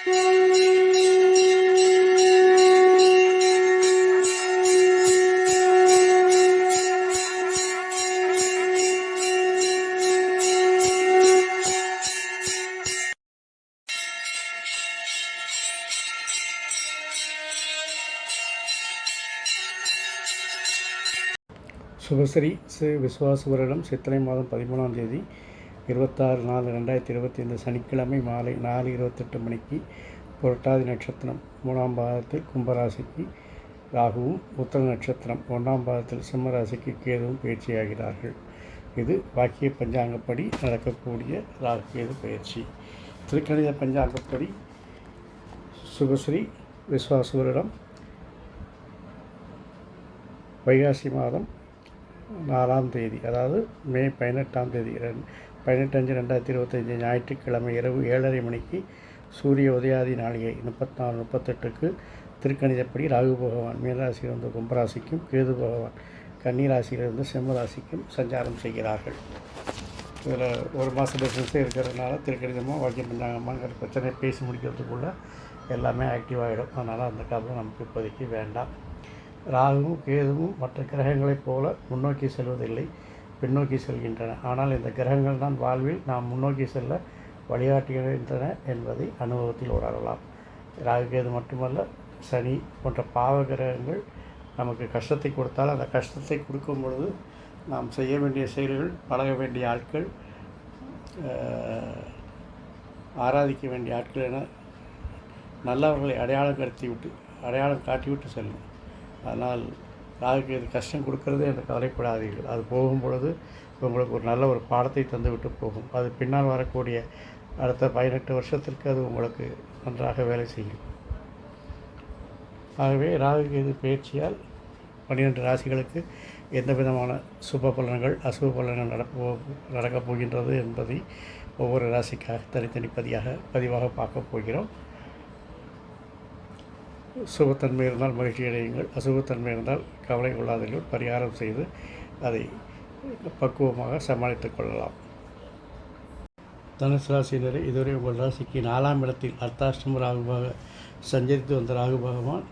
சுபஸ்ரீ ஸ்ரீ விஸ்வாச வருடம் சித்திரை மாதம் பதிமூணாம் தேதி இருபத்தாறு நாலு ரெண்டாயிரத்தி இருபத்தி ஐந்து சனிக்கிழமை மாலை நாலு இருபத்தெட்டு மணிக்கு புரட்டாதி நட்சத்திரம் மூணாம் பாதத்தில் கும்பராசிக்கு ராகுவும் உத்தர நட்சத்திரம் ஒன்றாம் பாதத்தில் சிம்மராசிக்கு கேதுவும் பயிற்சியாகிறார்கள். இது வாக்கிய பஞ்சாங்கப்படி நடக்கக்கூடிய ராகு கேது பயிற்சி. திருக்கணித பஞ்சாங்கப்படி சுபஸ்ரீ விஸ்வாசுவரிடம் வைகாசி மாதம் நாலாம் தேதி அதாவது மே பதினெட்டாம் தேதி பதினெட்டஞ்சு பதினெட்டு அஞ்சு ரெண்டாயிரத்தி இருபத்தஞ்சி ஞாயிற்றுக்கிழமை இரவு ஏழரை மணிக்கு சூரிய உதயாதி நாளிகை முப்பத்தாறு முப்பத்தெட்டுக்கு திருக்கணிதப்படி ராகு பகவான் மீனராசியிலிருந்து கும்பராசிக்கும் கேது பகவான் கன்னிராசியிலிருந்து சிம்மராசிக்கும் சஞ்சாரம் செய்கிறார்கள். இதில் ஒரு மாதம் டிஃப்ரென்ஸே இருக்கிறதுனால திருக்கணிதமாக வாக்கிய பஞ்சாங்கம்மாங்கிற பிரச்சனையை பேசி முடிக்கிறதுக்குள்ளே எல்லாமே ஆக்டிவ் ஆகிடும். அதனால் அந்த காலம் நமக்கு இப்போதைக்கு வேண்டாம். ராகுவும் கேதுவும் மற்ற கிரகங்களைப் போல முன்னோக்கி செல்வதில்லை. பின்னோக்கி செல்கின்றன. ஆனால் இந்த கிரகங்கள் தான் வாழ்வில் நாம் முன்னோக்கி செல்ல வழிகாட்டுகின்றன என்பதை அனுபவத்தில் உணரலாம் ராகுகேது மட்டுமல்ல சனி போன்ற பாவ கிரகங்கள் நமக்கு கஷ்டத்தை கொடுத்தால் அந்த கஷ்டத்தை கொடுக்கும் பொழுது நாம் செய்ய வேண்டிய செயல்கள் பழக வேண்டிய ஆட்கள் ஆராதிக்க வேண்டிய ஆட்கள் என நல்லவர்களை அடையாளம் கடத்தி விட்டு அடையாளம் காட்டிவிட்டு செல்லும். அதனால் ராகுக்கு இது கஷ்டம் கொடுக்கறது என்று கவலைப்படாதீர்கள். அது போகும் பொழுது உங்களுக்கு ஒரு நல்ல ஒரு பாடத்தை தந்து விட்டு போகும். அது பின்னால் வரக்கூடிய அடுத்த பதினெட்டு வருஷத்திற்கு அது உங்களுக்கு நன்றாக வேலை செய்யும். ஆகவே ராகு இது பயிற்சியால் பன்னிரெண்டு ராசிகளுக்கு எந்த விதமான சுப பலன்கள் அசுப பலன்கள் நடப்போ நடக்கப் போகின்றது என்பதை ஒவ்வொரு ராசிக்காக தனித்தனி பதியாக பதிவாக பார்க்க போகிறோம். சுபத்தன்மை இருந்தால் மகிழ்ச்சி அடையுங்கள். அசுபத்தன்மை இருந்தால் கவலை கொள்ளாதீர்கள் பரிகாரம் செய்து அதை பக்குவமாக சமாளித்துக் கொள்ளலாம். தனுசு ராசியினரை இதுவரை உங்கள் ராசிக்கு நாலாம் இடத்தில் அர்த்தாஷ்டம ராகுவாக சஞ்சரித்து வந்த ராகு பகவான்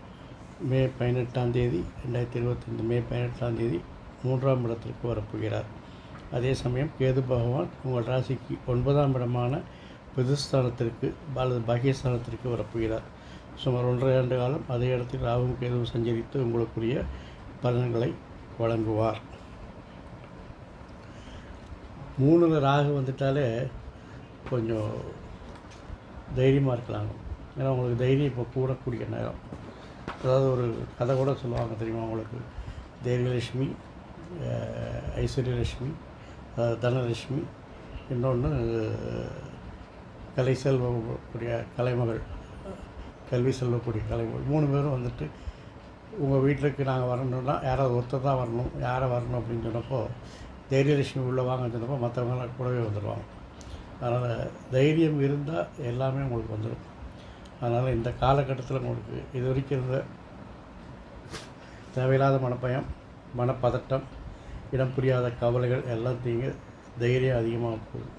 மே பதினெட்டாம் தேதி ரெண்டாயிரத்தி இருபத்தைந்து மே பதினெட்டாம் தேதி மூன்றாம் இடத்திற்கு வரப்போகிறார். அதே சமயம் கேது பகவான் உங்கள் ராசிக்கு ஒன்பதாம் இடமான பிதுஸ்தானத்திற்கு அல்லது பாகியஸ்தானத்திற்கு வரப்போகிறார். சுமார் ஒன்றரை ஆண்டு காலம் அதே இடத்தில் ராகும் கேதுவும் சஞ்சரித்து உங்களுக்குரிய பலன்களை வழங்குவார். மூணு ராகு வந்துட்டாலே கொஞ்சம் தைரியமாக இருக்கலாங்க. ஏன்னா உங்களுக்கு தைரியம் இப்போ கூடக்கூடிய நேரம். அதாவது ஒரு கதை கூட சொல்லுவாங்க தெரியுமா உங்களுக்கு? தைரியலட்சுமி ஐஸ்வர்யலட்சுமி தனலட்சுமி இன்னொன்று கலை செல்வக்கூடிய கலைமகள். கல்வி செல்லக்கூடிய கலைமகள் மூணு பேரும் வந்துட்டு உங்கள் வீட்டுக்கு நாங்கள் வரணும்னா யாராவது ஒருத்தர் தான் வரணும் யாரை வரணும் அப்படின்னு சொன்னப்போ தைரியலட்சுமி உள்ள வாங்கன்னு சொன்னப்போ மற்றவங்களாம் கூடவே வந்துடுவாங்க அதனால் தைரியம் இருந்தால் எல்லாமே உங்களுக்கு வந்துடும் அதனால் இந்த காலகட்டத்தில் உங்களுக்கு இது வரைக்கும் இருந்த தேவையில்லாத மனப்பயம் மனப்பதட்டம் இடம் புரியாத கவலைகள் எல்லாம் தீங்க தைரியம் அதிகமாக போகுது.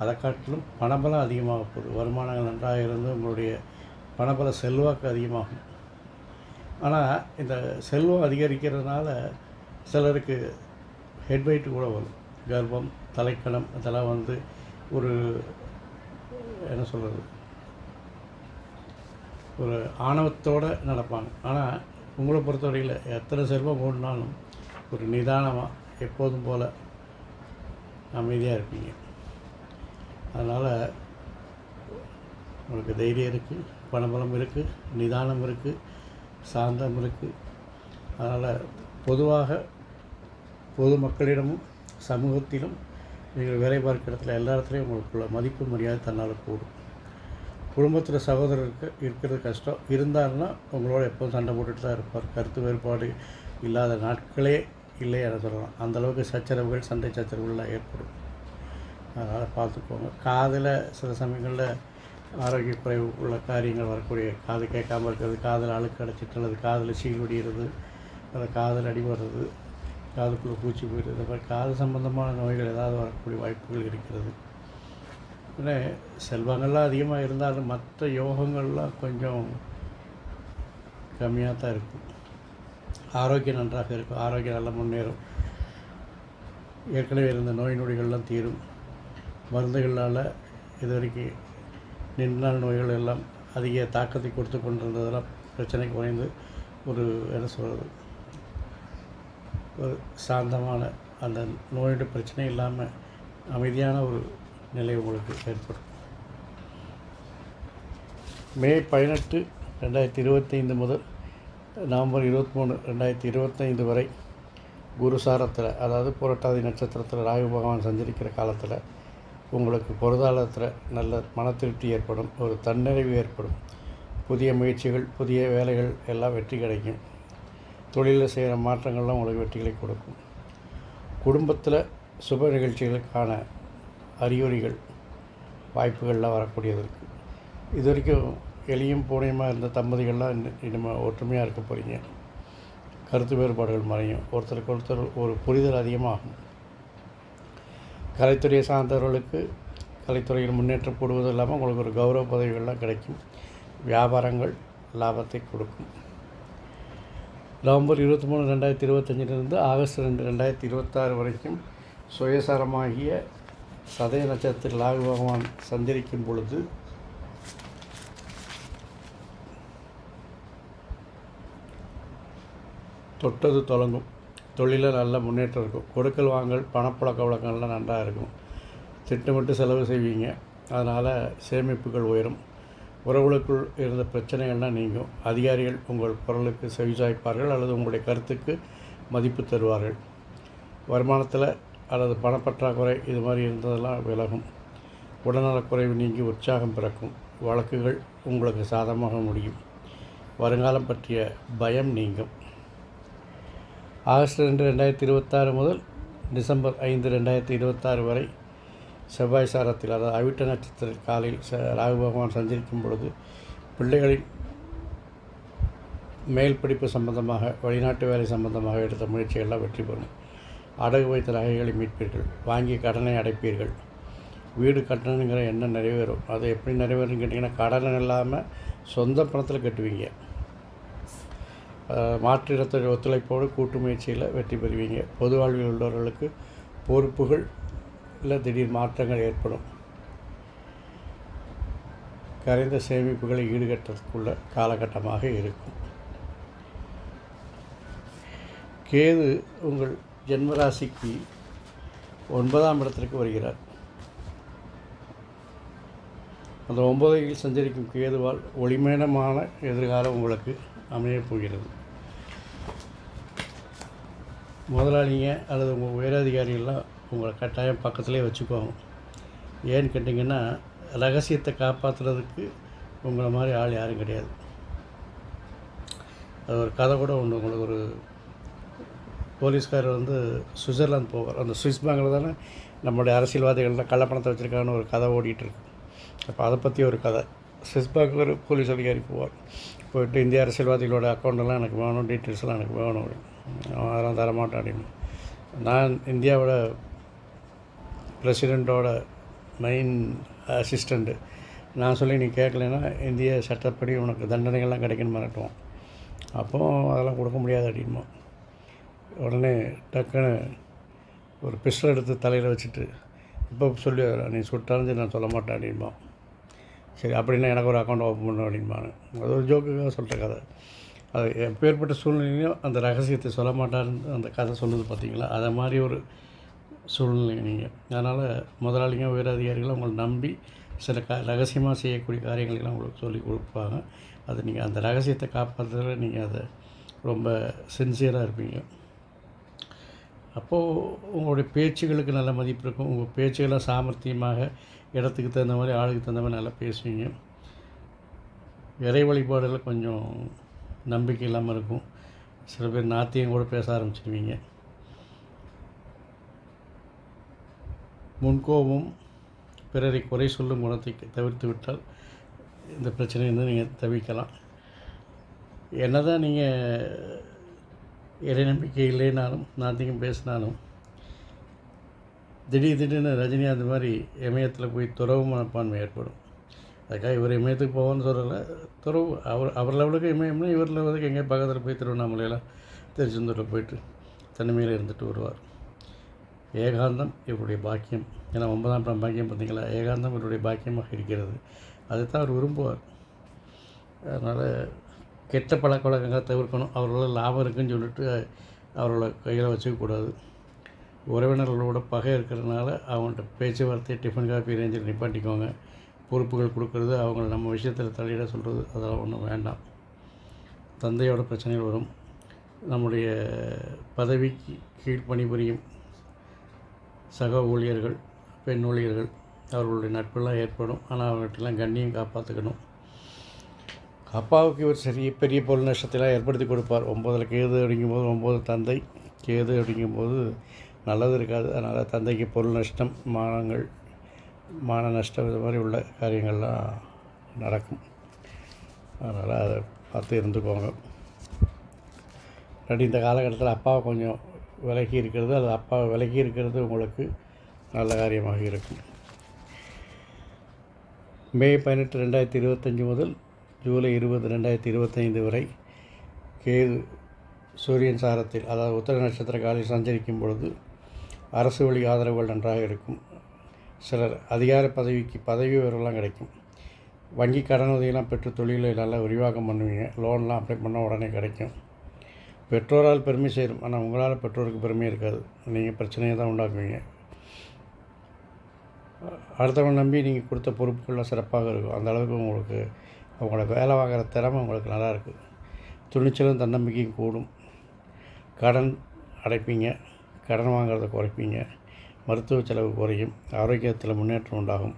அதை காட்டிலும் பணபலம் அதிகமாக போகுது. வருமானங்கள் நன்றாக இருந்து உங்களுடைய பணபல செல்வாக்கு அதிகமாகும். ஆனால் இந்த செல்வம் அதிகரிக்கிறதுனால சிலருக்கு ஹெட் வெயிட் கூட வரும். கர்ப்பம் தலைக்கணம் இதெல்லாம் வந்து ஒரு என்ன சொல்கிறது ஒரு ஆணவத்தோடு நடப்பாங்க. ஆனால் உங்களை பொறுத்தவரையில் எத்தனை செல்வம் ஓடினாலும் ஒரு நிதானமாக எப்போதும் போல் அமைதியாக இருப்பீங்க. அதனால் உங்களுக்கு தைரியம் இருக்குது பணபலம் இருக்குது நிதானம் இருக்குது சாந்தம் இருக்குது அதனால் பொதுவாக பொதுமக்களிடமும் சமூகத்திலும் நீங்கள் வேலை பார்க்குற இடத்துல எல்லா இடத்துலையும் உங்களுக்குள்ள மதிப்பு மரியாதை தன்னால் கூடும் குடும்பத்தில் சகோதரருக்கு இருக்கிறது கஷ்டம். இருந்தாருன்னா உங்களோட எப்போதும் சண்டை போட்டுட்டு தான் இருப்பார். கருத்து வேறுபாடு இல்லாத நாட்களே இல்லை என சொல்லலாம். அந்தளவுக்கு சச்சரவுகள் சண்டை சச்சரவுகள்லாம் ஏற்படும். அதனால் பார்த்துக்கோங்க. காதில் சில சமயங்களில் ஆரோக்கிய குறைவு உள்ள காரியங்கள் வரக்கூடிய காது கேட்காம இருக்கிறது காதில் அழுக்கு அடைச்சிட்டு அல்லது காதில் சீல் ஒடிகிறது அல்லது காதில் அடிபடுறது காதுக்குள்ளே பூச்சி போயிடுறது இந்த மாதிரி காது சம்பந்தமான நோய்கள் ஏதாவது வரக்கூடிய வாய்ப்புகள் இருக்கிறது. பின்ன செல்வங்கள்லாம் அதிகமாக இருந்தாலும் மற்ற யோகங்கள்லாம் கொஞ்சம் கம்மியாக தான் இருக்கும். ஆரோக்கியம் நன்றாக இருக்கும். ஆரோக்கியம் நல்லா முன்னேறும். ஏற்கனவே இருந்த நோய் நொடிகள்லாம் தீரும். மருந்துகளால் இது வரைக்கும் நின்னால் நோய்கள் எல்லாம் அதிக தாக்கத்தை கொடுத்து கொண்டிருந்ததெல்லாம் பிரச்சனை குறைந்து ஒரு என்ன சொல்கிறது ஒரு சாந்தமான அந்த நோயோட பிரச்சனை இல்லாமல் அமைதியான ஒரு நிலை உங்களுக்கு ஏற்படும். மே பதினெட்டு ரெண்டாயிரத்தி இருபத்தைந்து முதல் நவம்பர் இருபத்தி மூணு ரெண்டாயிரத்தி இருபத்தைந்து வரை குருசாரத்தில் அதாவது புரட்டாதி நட்சத்திரத்தில் ராகு பகவான் சஞ்சரிக்கிற காலத்தில் உங்களுக்கு பொருளாதாரத்தில் நல்ல மன திருப்தி ஏற்படும் ஒரு தன்னிறைவு ஏற்படும். புதிய முயற்சிகள் புதிய வேலைகள் எல்லாம் வெற்றி கிடைக்கும். தொழிலில் செய்கிற மாற்றங்கள்லாம் உங்களுக்கு வெற்றிகளை கொடுக்கும். குடும்பத்தில் சுப நிகழ்ச்சிகளுக்கான அறிகுறிகள் வாய்ப்புகள்லாம் வரக்கூடியது இருக்குது இது வரைக்கும் எளியும் பூனையுமாக இருந்த தம்பதிகள்லாம் இன்னும் இனிமேல் ஒற்றுமையாக இருக்க போகிறீங்க கருத்து வேறுபாடுகள் மறையும். ஒருத்தருக்கு ஒருத்தர் ஒரு புரிதல் அதிகமாகும். கலைத்துறையை சார்ந்தவர்களுக்கு கலைத்துறையில் முன்னேற்றம் கூடுவது இல்லாமல் உங்களுக்கு ஒரு கௌரவ பதவிகள்லாம் கிடைக்கும். வியாபாரங்கள் லாபத்தை கொடுக்கும். நவம்பர் இருபத்தி மூணு ரெண்டாயிரத்தி இருபத்தஞ்சிலிருந்து ஆகஸ்ட் ரெண்டு ரெண்டாயிரத்தி இருபத்தாறு வரைக்கும் சுயசாரமாகிய சதய நட்சத்திரத்தில் ராகு பகவான் சந்திரிக்கும் பொழுது தொட்டது தொடங்கும். தொழிலில் நல்ல முன்னேற்றம் இருக்கும். கொடுக்கல் வாங்கல் பணப்புழக்க வழக்கங்கள்லாம் நன்றாக இருக்கும். திட்டமிட்டு செலவு செய்வீங்க. அதனால் சேமிப்புகள் உயரும். உறவுகளுக்குள் இருந்த பிரச்சனைகள்லாம் நீங்கும். அதிகாரிகள் உங்கள் குரலுக்கு செவிசாய்ப்பார்கள் அல்லது உங்களுடைய கருத்துக்கு மதிப்பு தருவார்கள். வருமானத்தில் அல்லது பணப்பற்றாக்குறை இது மாதிரி இருந்ததெல்லாம் விலகும். உடல்நலக்குறைவு நீங்கி உற்சாகம் பிறக்கும். வழக்குகள் உங்களுக்கு சாதமாக முடியும். வருங்காலம் பற்றிய பயம் நீங்கும். ஆகஸ்ட் ரெண்டு ரெண்டாயிரத்தி இருபத்தாறு முதல் டிசம்பர் ஐந்து ரெண்டாயிரத்தி இருபத்தாறு வரை செவ்வாய் சாரத்தில் அதாவது அவிட்ட நட்சத்திர காலையில் ச ராகு பகவான் சஞ்சரிக்கும் பொழுது பிள்ளைகளின் மேல் படிப்பு சம்பந்தமாக வெளிநாட்டு வேலை சம்பந்தமாக எடுத்த முயற்சிகள்லாம் வெற்றி பெறும். அடகு வைத்த நகைகளை மீட்பீர்கள் வாங்கிய கடனை அடைப்பீர்கள். வீடு கட்டணுங்கிற எண்ணம் நிறைவேறும். அது எப்படி நிறைவேறும் கேட்டிங்கன்னா கடன் இல்லாமல் சொந்த பணத்தில் கட்டுவீங்க. மாற்று ஒத்துழைப்போடு கூட்டு முயற்சியில் வெற்றி பெறுவீங்க. பொது வாழ்வில் உள்ளவர்களுக்கு பொறுப்புகள் இல்லை திடீர் மாற்றங்கள் ஏற்படும். கரைந்த சேமிப்புகளை ஈடுகட்டுறதுக்குள்ள காலகட்டமாக இருக்கும். கேது உங்கள் ஜென்மராசிக்கு ஒன்பதாம் இடத்திற்கு வருகிறார். அந்த ஒன்பதையில் சஞ்சரிக்கும் கேதுவால் ஒளிமேனமான எதிர்காலம் உங்களுக்கு அமையப் போகிறது. முதலாளிங்க அல்லது உங்கள் உயரதிகாரிகள்லாம் உங்களை கட்டாயம் பக்கத்துலேயே வச்சுக்குவாங்க. ஏன்னு கேட்டிங்கன்னா ரகசியத்தை காப்பாற்றுறதுக்கு உங்களை மாதிரி ஆள் யாரும் கிடையாது. அது ஒரு கதை கூட ஒன்று உங்களுக்கு ஒரு போலீஸ்காரர் வந்து சுவிட்சர்லாந்து போவார். அந்த சுவிஸ் பேங்கில் தானே நம்மளுடைய அரசியல்வாதிகள்லாம் கள்ளப்பணத்தை வச்சுருக்கான்னு ஒரு கதை ஓடிட்டுருக்கு அப்போ அதை பற்றி ஒரு கதை. சுவிஸ் பேங்கில் ஒரு போலீஸ் அதிகாரி போவார். போயிட்டு இந்திய அரசியல்வாதிகளோட அக்கௌண்ட்டெல்லாம் எனக்கு வேணும் டீட்டெயில்ஸ்லாம் எனக்கு வேணும் அப்படின்னு. அதெல்லாம் தரமாட்டான். அப்படின்னு நான் இந்தியாவோட பிரசிடெண்ட்டோட மெயின் அசிஸ்டண்ட்டு நான் சொல்லி நீ கேட்கலன்னா இந்திய சட்டப்படி உனக்கு தண்டனைகள்லாம் கிடைக்கணும் மிரட்டுவோம் அப்போது அதெல்லாம் கொடுக்க முடியாது அப்படின்மோ உடனே டக்குன்னு ஒரு பிஸ்டல் எடுத்து தலையில் வச்சுட்டு இப்போ சொல்லி நீ சுட்டாலும் நான் சொல்ல மாட்டேன் அப்படின்பா சரி அப்படின்னா எனக்கு ஒரு அக்கௌண்ட் ஓப்பன் பண்ண அப்படின்பானு. அது ஒரு ஜோக்குக்காக சொல்கிற கதை. எப்பேற்பட்ட சூழ்நிலையும் அந்த ரகசியத்தை சொல்ல மாட்டார்னு அந்த கதை சொல்லுது பார்த்தீங்களா? அதை மாதிரி ஒரு சூழ்நிலை நீங்கள் அதனால் முதலாளிங்க உயரதிகாரிகளும் உங்களை நம்பி சில க ரகசியமாக செய்யக்கூடிய காரியங்களெல்லாம் உங்களுக்கு சொல்லி கொடுப்பாங்க. அது நீங்கள் அந்த ரகசியத்தை காப்பாற்றுறதுல நீங்கள் அதை ரொம்ப சின்சியராக இருப்பீங்க. அப்போது உங்களுடைய பேச்சுகளுக்கு நல்ல மதிப்பு இருக்கும். உங்கள் பேச்சுகளாக சாமர்த்தியமாக இடத்துக்கு தகுந்த மாதிரி ஆளுக்கு தகுந்த மாதிரி நல்லா பேசுவீங்க. இறை வழிபாடுகளை கொஞ்சம் நம்பிக்கை இல்லாமல் இருக்கும். சில பேர் நாத்தியம் கூட பேச ஆரம்பிச்சிடுவீங்க முன்கோபம் பிறரை குறை சொல்லும் குணத்தை தவிர்த்து விட்டால் இந்த பிரச்சனையிலிருந்து நீங்கள் தவிக்கலாம் என்ன தான் நீங்கள் இறை நம்பிக்கை இல்லைனாலும் நாத்திகம் பேசினாலும் திடீர் திடீர்னு ரஜினி அந்த மாதிரி இமயத்தில் போய் துறவு மனப்பான்மை ஏற்படும். அதுக்காக இவர் இமயத்துக்கு போவோன்னு சொல்லலை. துறவு அவர் அவர் லெவலுக்கு இமயம்னா இவர் லெவலுக்கு எங்கேயும் பக்கத்தில் போய் திருவண்ணாமலையில் திருச்செந்தூரில் போயிட்டு தனிமையில் இருந்துட்டு வருவார். ஏகாந்தம் இவருடைய பாக்கியம். ஏன்னா ஒன்பதாம் படம் பாக்கியம் பார்த்தீங்களா? ஏகாந்தம் இவருடைய பாக்கியமாக இருக்கிறது. அதை தான் அவர் விரும்புவார். அதனால் கெட்ட பழக்க வழக்கங்களை தவிர்க்கணும். அவர்களோட லாபம் இருக்குன்னு சொல்லிட்டு அவரோட கையில் வச்சுக்கக்கூடாது உறவினர்களோட பகை இருக்கிறதுனால அவங்கள்ட்ட பேச்சுவார்த்தை டிஃபன் காஃபி ரேஞ்சில் நிப்பாட்டிக்கோங்க. பொறுப்புகள் கொடுக்கறது அவங்கள நம்ம விஷயத்தில் தலையிட சொல்கிறது அதெல்லாம் ஒன்றும் வேண்டாம். தந்தையோட பிரச்சனைகள் வரும். நம்முடைய பதவிக்கு கீழ் பணிபுரியும் சக ஊழியர்கள் பெண் ஊழியர்கள் அவர்களுடைய நட்பெல்லாம் ஏற்படும். ஆனால் அவர்கிட்டலாம் கண்ணியம் காப்பாற்றுக்கணும் அப்பாவுக்கு இவர் சரி பெரிய பொருள் நஷ்டத்தெல்லாம் ஏற்படுத்தி கொடுப்பார். ஒம்பதில் கேது அப்படிங்கும்போது ஒம்பது தந்தை கேது அப்படிங்கும்போது நல்லது இருக்காது. அதனால் தந்தைக்கு பொருள் நஷ்டம் மானங்கள் மான நஷ்டம் இது மாதிரி உள்ள காரியங்கள்லாம் நடக்கும். அதனால் அதை பார்த்து இருந்துக்கோங்க. இல்லாட்டி இந்த காலகட்டத்தில் அப்பாவை கொஞ்சம் விலகி இருக்கிறது அது அப்பாவை விலகி இருக்கிறது உங்களுக்கு நல்ல காரியமாக இருக்கும். மே பதினெட்டு ரெண்டாயிரத்தி இருபத்தஞ்சி முதல் ஜூலை இருபது ரெண்டாயிரத்தி இருபத்தைந்து வரை கேது சூரியன் சாரத்தில் அதாவது உத்தர நட்சத்திர காலில் சஞ்சரிக்கும் பொழுது அரசு வழி ஆதரவுகள் நன்றாக இருக்கும். சிலர் அதிகார பதவிக்கு பதவி உயர்வுலாம் கிடைக்கும். வங்கி கடன் உதவியெல்லாம் பெற்று தொழிலை நல்லா விரிவாக்கம் பண்ணுவீங்க. லோன்லாம் அப்ளை பண்ணால் உடனே கிடைக்கும். பெற்றோரால் பெருமை சேரும். ஆனால் உங்களால் பெற்றோருக்கு பெருமை இருக்காது. நீங்கள் பிரச்சனையை தான் உண்டாக்குவீங்க. அடுத்தவங்க நம்பி நீங்கள் கொடுத்த பொறுப்புகள்லாம் சிறப்பாக இருக்கும். அந்த அளவுக்கு உங்களுக்கு அவங்கள வேலை வாங்குகிற திறமை உங்களுக்கு நல்லா இருக்குது துணிச்சலும் தன்னம்பிக்கையும் கூடும். கடன் அடைப்பீங்க. கடன் வாங்குறத குறைப்பீங்க. மருத்துவ செலவு குறையும் ஆரோக்கியத்தில் முன்னேற்றம் உண்டாகும்.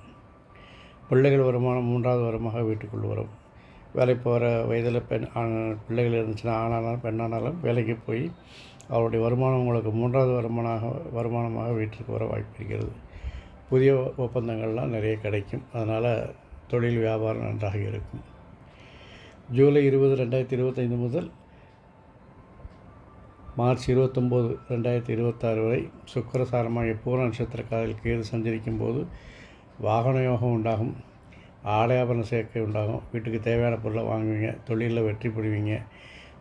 பிள்ளைகள் வருமானம் மூன்றாவது வருமாக வீட்டுக்குள் வரும். வேலைக்கு போகிற வயதில் பெண் பிள்ளைகள் இருந்துச்சுன்னா ஆணானாலும் பெண்ணானாலும் வேலைக்கு போய் அவருடைய வருமானம் உங்களுக்கு மூன்றாவது வருமானமாக வருமானமாக வீட்டிற்கு வர வாய்ப்பு இருக்கிறது. புதிய ஒப்பந்தங்கள்லாம் நிறைய கிடைக்கும். அதனால் தொழில் வியாபாரம் நன்றாக இருக்கும். ஜூலை இருபது ரெண்டாயிரத்தி இருபத்தைந்து முதல் மார்ச் இருபத்தொம்போது ரெண்டாயிரத்தி இருபத்தாறு வரை சுக்கரசாரமாக பூர நட்சத்திர காலையில் கேது சஞ்சரிக்கும் போது வாகன யோகம் உண்டாகும் ஆடையாபரண சேர்க்கை உண்டாகும் வீட்டுக்கு தேவையான பொருளை வாங்குவீங்க தொழிலில் வெற்றி பெறுவீங்க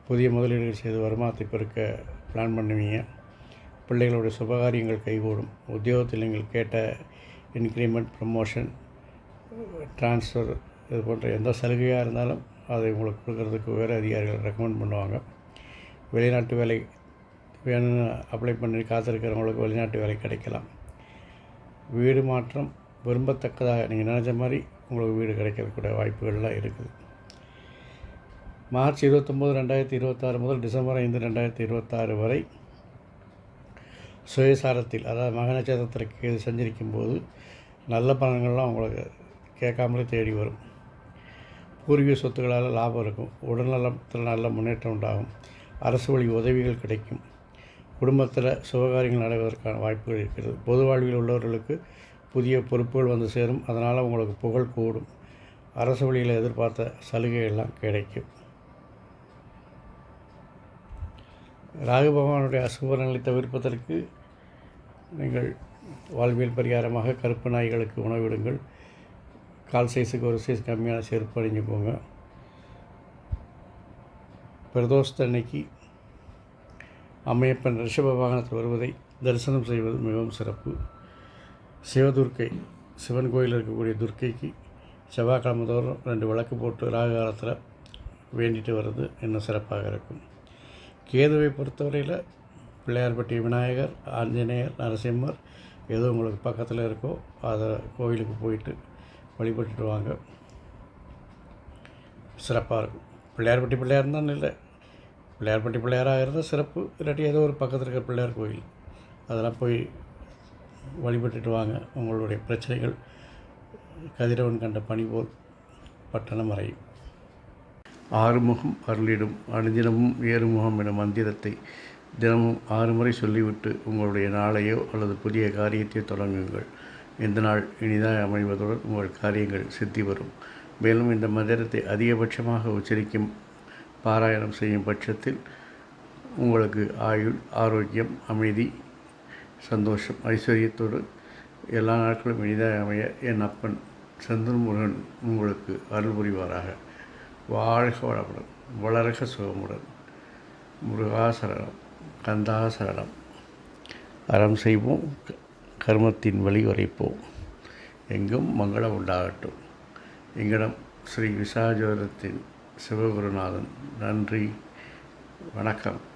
புதிய முதலீடுகள் செய்து வருமானத்தை பெருக்க பிளான் பண்ணுவீங்க பிள்ளைகளுடைய சுபகாரியங்கள் கைகூடும் உத்தியோகத்தில் நீங்கள் கேட்ட இன்க்ரிமெண்ட் ப்ரமோஷன் ட்ரான்ஸ்ஃபர் இது போன்ற எந்த சலுகையாக இருந்தாலும் அதை உங்களுக்கு கொடுக்கறதுக்கு வேறு அதிகாரிகள் ரெக்கமெண்ட் பண்ணுவாங்க. வெளிநாட்டு வேலை வேணும்னு அப்ளை பண்ணி காத்திருக்கிறவங்களுக்கு வெளிநாட்டு வேலை கிடைக்கலாம். வீடு மாற்றம் விரும்பத்தக்கதாக நீங்கள் நினச்ச மாதிரி உங்களுக்கு வீடு கிடைக்கக்கூடிய வாய்ப்புகள்லாம் இருக்குது. மார்ச் இருபத்தொம்போது ரெண்டாயிரத்தி இருபத்தாறு முதல் டிசம்பர் ஐந்து ரெண்டாயிரத்தி இருபத்தாறு வரை சுயசாரத்தில் அதாவது மக நட்சத்திரத்திற்கு இது சஞ்சரிக்கும் போது நல்ல பலன்கள்லாம் உங்களுக்கு கேட்காமலே தேடி வரும். பூர்வீக சொத்துக்களால் லாபம் இருக்கும். உடல்நலத்தில் நல்ல முன்னேற்றம் உண்டாகும். அரசு வழி உதவிகள் கிடைக்கும். குடும்பத்தில் சுபகாரியங்கள் நடவதற்கான வாய்ப்புகள் இருக்கிறது. பொது வாழ்வில் உள்ளவர்களுக்கு புதிய பொறுப்புகள் வந்து சேரும். அதனால் உங்களுக்கு புகழ் கூடும். அரசு வழியில் எதிர்பார்த்த சலுகை எல்லாம் கிடைக்கும். ராகு பகவானுடைய அசுபரங்களை தவிர்ப்பதற்கு நீங்கள் வாழ்வியல் பரிகாரமாக கருப்பு நாய்களுக்கு உணவிடுங்கள். கால் சைஸுக்கு ஒரு சைஸ் கம்மியான செருப்பு அணிஞ்சுக்கோங்க. பிரதோஷத்தன்னைக்கு அம்மையப்பன் ரிஷப வாகனத்தில் வருவதை தரிசனம் செய்வது மிகவும் சிறப்பு. சிவதுர்க்கை சிவன் கோயில் இருக்கக்கூடிய துர்க்கைக்கு செவ்வாய்க்கிழமை தோறும் ரெண்டு விளக்கு போட்டு ராகுகாலத்தில் வேண்டிட்டு வர்றது இன்னும் சிறப்பாக இருக்கும். கேதுவை பொறுத்தவரையில் பிள்ளையார்பட்டி விநாயகர் ஆஞ்சநேயர் நரசிம்மர் எது உங்களுக்கு பக்கத்தில் இருக்கோ அதை கோயிலுக்கு போயிட்டு வழிபட்டுட்டு வாங்க. சிறப்பாக இருக்கும். பிள்ளையார்பட்டி பிள்ளையார் தான் இல்லை பிள்ளையார்பட்டி பிள்ளையாராக இருந்தால் சிறப்பு இல்லாட்டி ஏதோ ஒரு பக்கத்தில் இருக்கிற பிள்ளையார் கோயில். அதெல்லாம் போய் வழிபட்டுட்டு வாங்க. உங்களுடைய பிரச்சனைகள் கதிரவன் கண்ட பணி போல் பட்டணம் அறையும் ஆறுமுகம் அருளிடும் அனுதினமும் ஏறுமுகம் எனும் மந்திரத்தை தினமும் ஆறு முறை சொல்லிவிட்டு உங்களுடைய நாளையோ அல்லது புதிய காரியத்தையோ தொடங்குங்கள். இந்த நாள் இனிதாக அமைவதுடன் உங்கள் காரியங்கள் சித்தி வரும். மேலும் இந்த மந்திரத்தை அதிகபட்சமாக உச்சரிக்கும் பாராயணம் செய்யும் பட்சத்தில் உங்களுக்கு ஆயுள் ஆரோக்கியம் அமைதி சந்தோஷம் ஐஸ்வர்யத்தோடு எல்லா நாட்களும் இனிதாக அமைய என் அப்பன் சந்திரமுருகன் உங்களுக்கு அருள் புரிவாராக. வாழ்க வளமுடன் வளர்க சுகமுடன். முருகாசரணம் கந்தாசரணம். அறம் செய்வோம் க- கர்மத்தின் வழி உரைப்போம் எங்கும் மங்களம் உண்டாகட்டும். எங்களிடம் ஸ்ரீ விசாஜோரத்தின் சிவகுருநாதன். நன்றி. வணக்கம்.